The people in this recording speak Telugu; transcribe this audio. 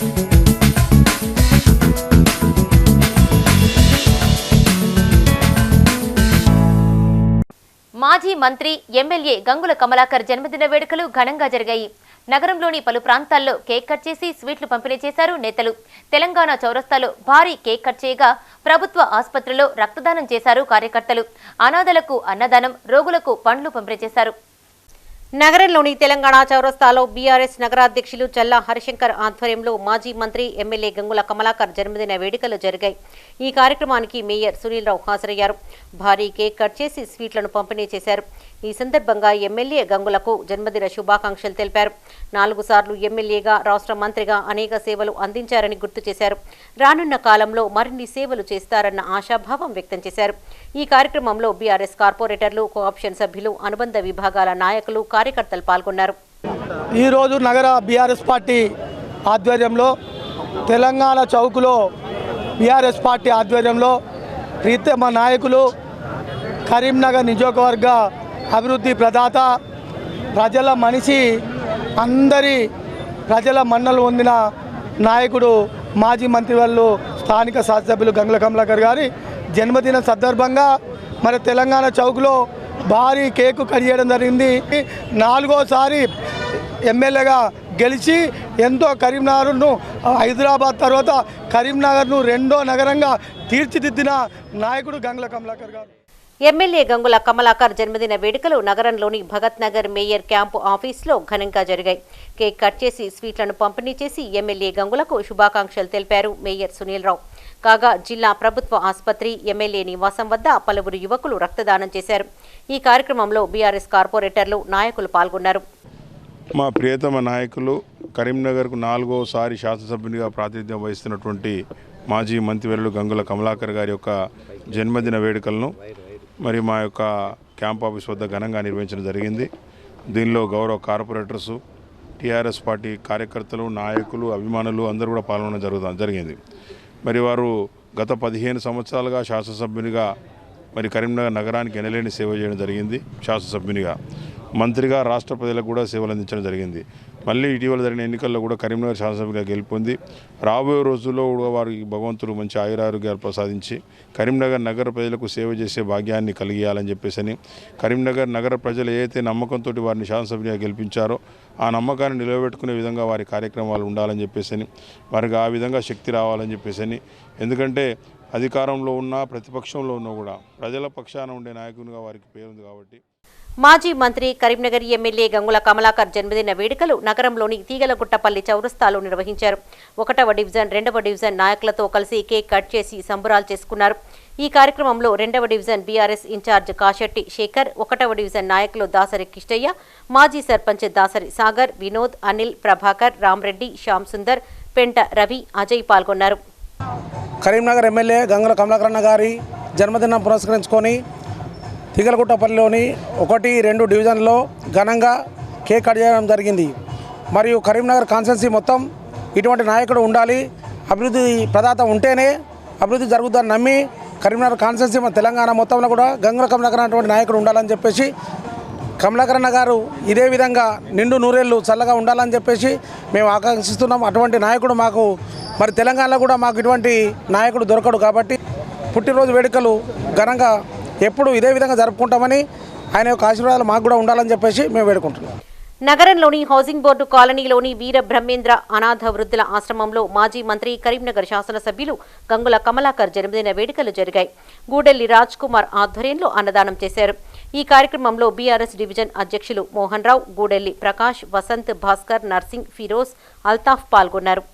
మాజీ మంత్రి ఎమ్మెల్యే గంగుల కమలాకర్ జన్మదిన వేడుకలు ఘనంగా జరిగాయి. నగరంలోని పలు ప్రాంతాల్లో కేక్ కట్ చేసి స్వీట్లు పంపిణీ చేశారు నేతలు. తెలంగాణ చౌరస్తాలో భారీ కేక్ కట్ చేయగా ప్రభుత్వ ఆసుపత్రిలో రక్తదానం చేశారు కార్యకర్తలు. అనాథలకు అన్నదానం రోగులకు పండ్లు పంపిణీ చేశారు. నగరంలోని తెలంగాణ చౌరస్తాలో బీఆర్ఎస్ నగరాధ్యక్షులు చల్లా హరిశంకర్ ఆధ్వర్యంలో మాజీ మంత్రి ఎమ్మెల్యే గంగుల కమలాకర్ జన్మదిన వేడుకలు జరిగాయి. ఈ కార్యక్రమానికి మేయర్ సునీల్ రావు హాజరయ్యారు. భారీ కేక్ కట్ చేసి స్వీట్లను పంపిణీ చేశారు. ఈ సందర్భంగా ఎమ్మెల్యే గంగులకు జన్మదిన శుభాకాంక్షలు తెలిపారు. నాలుగు సార్లు ఎమ్మెల్యేగా రాష్ట్ర మంత్రిగా అనేక సేవలు అందించారని గుర్తు చేశారు. రానున్న కాలంలో మరిన్ని సేవలు చేస్తారన్న ఆశాభావం వ్యక్తం చేశారు. ఈ కార్యక్రమంలో బీఆర్ఎస్ కార్పొరేటర్లు కోఆప్షన్ సభ్యులు అనుబంధ విభాగాల నాయకులు కార్యకర్తలు పాల్గొన్నారు. ఈరోజు నగర బీఆర్ఎస్ పార్టీ ఆధ్వర్యంలో తెలంగాణ చౌక్లో బీఆర్ఎస్ పార్టీ ఆధ్వర్యంలో ప్రీతమ నాయకులు కరీంనగర్ నియోజకవర్గ అభివృద్ధి ప్రదాత ప్రజల మనిషి అందరి ప్రజల మన్నలు పొందిన నాయకుడు మాజీ మంత్రివర్లు స్థానిక శాసనసభ్యులు గంగుల కమలాకర్ గారి జన్మదిన సందర్భంగా మరి తెలంగాణ చౌక్లో భారీ కేకు కట్ చేయడం జరిగింది. నాలుగోసారి ఎమ్మెల్యేగా గెలిచి ఎంతో కరీంనగర్ను హైదరాబాద్ తర్వాత కరీంనగర్ను రెండో నగరంగా తీర్చిదిద్దిన నాయకుడు గంగుల కమలాకర్ గారు. ఎమ్మెల్యే గంగుల కమలాకర్ జన్మదిన వేడుకలు నగరంలోని భగత్ నగర్ మేయర్ క్యాంపు ఆఫీసులో ఘనంగా జరిగాయి. కేక్ కట్ చేసి స్వీట్లను పంపిణీ చేసి ఎమ్మెల్యే గంగులకు శుభాకాంక్షలు తెలిపారు మేయర్ సునీల్ రావు. కాగా జిల్లా ప్రభుత్వ ఆసుపత్రి ఎమ్మెల్యే నివాసం వద్ద పలువురు యువకులు రక్తదానం చేశారు. ఈ కార్యక్రమంలో బీఆర్ఎస్ కార్పొరేటర్లు నాయకులు పాల్గొన్నారు. మా ప్రియతమ నాయకులు కరీంనగర్కు నాలుగోసారి శాసనసభ్యునిగా ప్రాతినిధ్యం వహిస్తున్నటువంటి మాజీ మంత్రివర్యులు గంగుల కమలాకర్ గారి యొక్క జన్మదిన వేడుకలను మరి మా యొక్క క్యాంప్ ఆఫీస్ వద్ద ఘనంగా నిర్వహించడం జరిగింది. దీనిలో గౌరవ కార్పొరేటర్సు టీఆర్ఎస్ పార్టీ కార్యకర్తలు నాయకులు అభిమానులు అందరూ కూడా పాల్గొనడం జరుగు జరిగింది. మరి వారు గత పదిహేను సంవత్సరాలుగా శాసనసభ్యునిగా మరి కరీంనగర్ నగరానికి ఎనలేని సేవ చేయడం జరిగింది శాసనసభ్యునిగా. మంత్రిగా రాష్ట్ర ప్రజలకు కూడా సేవలు అందించడం జరిగింది. మళ్ళీ ఇటీవల జరిగిన ఎన్నికల్లో కూడా కరీంనగర్ శాసనసభ్యుగా గెలుపొంది. రాబోయే రోజుల్లో కూడా వారికి భగవంతుడు మంచి ఆయురారోగ్యాలు ప్రసాదించి కరీంనగర్ నగర ప్రజలకు సేవ చేసే భాగ్యాన్ని కలిగియాలని చెప్పేసి కరీంనగర్ నగర ప్రజలు ఏదైతే నమ్మకంతో వారిని శాసనసభ్యునిగా గెలిపించారో ఆ నమ్మకాన్ని నిలబెట్టుకునే విధంగా వారి కార్యక్రమాలు ఉండాలని చెప్పేసి వారికి ఆ విధంగా శక్తి రావాలని చెప్పేసి ఎందుకంటే అధికారంలో ఉన్నా ప్రతిపక్షంలో ఉన్నా కూడా ప్రజల పక్షాన ఉండే నాయకునిగా వారికి పేరుంది కాబట్టి మాజీ మంత్రి కరీంనగర్ ఎమ్మెల్యే గంగుల కమలాకర్ జన్మదిన వేడుకలు నగరంలోని తీగలగుట్టపల్లి చౌరస్తాలో నిర్వహించారు. ఒకటవ డివిజన్ రెండవ డివిజన్ నాయకులతో కలిసి కేక్ కట్ చేసి సంబురాలు చేసుకున్నారు. ఈ కార్యక్రమంలో రెండవ division BRS incharge Kasetti Shekhar ఒకటవ డివిజన్ నాయకులు దాసరి కిష్టయ్య మాజీ సర్పంచ్ దాసరి సాగర్ వినోద్ అనిల్ ప్రభాకర్ రామ్రెడ్డి శ్యామ్ సుందర్ పెంట రవి అజయ్ పాల్గొన్నారు. కరీంనగర్ ఎమ్మెల్యే గంగుల కమలాకరణ గారి జన్మదినం పురస్కరించుకొని తిగలగుట్టపల్లిలోని ఒకటి రెండు డివిజన్లో ఘనంగా కేక్ కట్ చేయడం జరిగింది. మరియు కరీంనగర్ కాన్స్టెన్సీ మొత్తం ఇటువంటి నాయకుడు ఉండాలి. అభివృద్ధి ప్రదాత ఉంటేనే అభివృద్ధి జరుగుతుందని నమ్మి కరీంనగర్ కాన్స్టెన్సీ మన తెలంగాణ మొత్తంలో కూడా గంగుల కమలాకరణ అటువంటి నాయకుడు ఉండాలని చెప్పేసి కమలాకరణ గారు ఇదే విధంగా నిండు నూరేళ్ళు చల్లగా ఉండాలని చెప్పేసి మేము ఆకాంక్షిస్తున్నాం. అటువంటి నాయకుడు మాకు మరి తెలంగాణలో కూడా మాకు ఇటువంటి నాయకుడు దొరకడు కాబట్టి పుట్టినరోజు వేడుకలు ఘనంగా ఎప్పుడు ఇదే విధంగా జరుపుకుంటామని ఆయన యొక్క ఆశీర్వాదాలు మాకు కూడా ఉండాలని చెప్పేసి మేము వేడుకుంటున్నాం. నగరంలోని హౌసింగ్ బోర్డు కాలనీలోని వీర బ్రహ్మేంద్ర అనాథ వృద్ధుల ఆశ్రమంలో మాజీ మంత్రి కరీంనగర్ శాసనసభ్యులు గంగుల కమలాకర్ జన్మదిన వేడుకలు జరిగాయి. గూడెల్లి రాజ్ కుమార్ ఆధ్వర్యంలో అన్నదానం చేశారు. ఈ కార్యక్రమంలో బీఆర్ఎస్ డివిజన్ అధ్యక్షులు మోహన్ రావు గూడెల్లి ప్రకాష్ వసంత్ భాస్కర్ నర్సింగ్ ఫిరోజ్ అల్తాఫ్ పాల్గొన్నారు.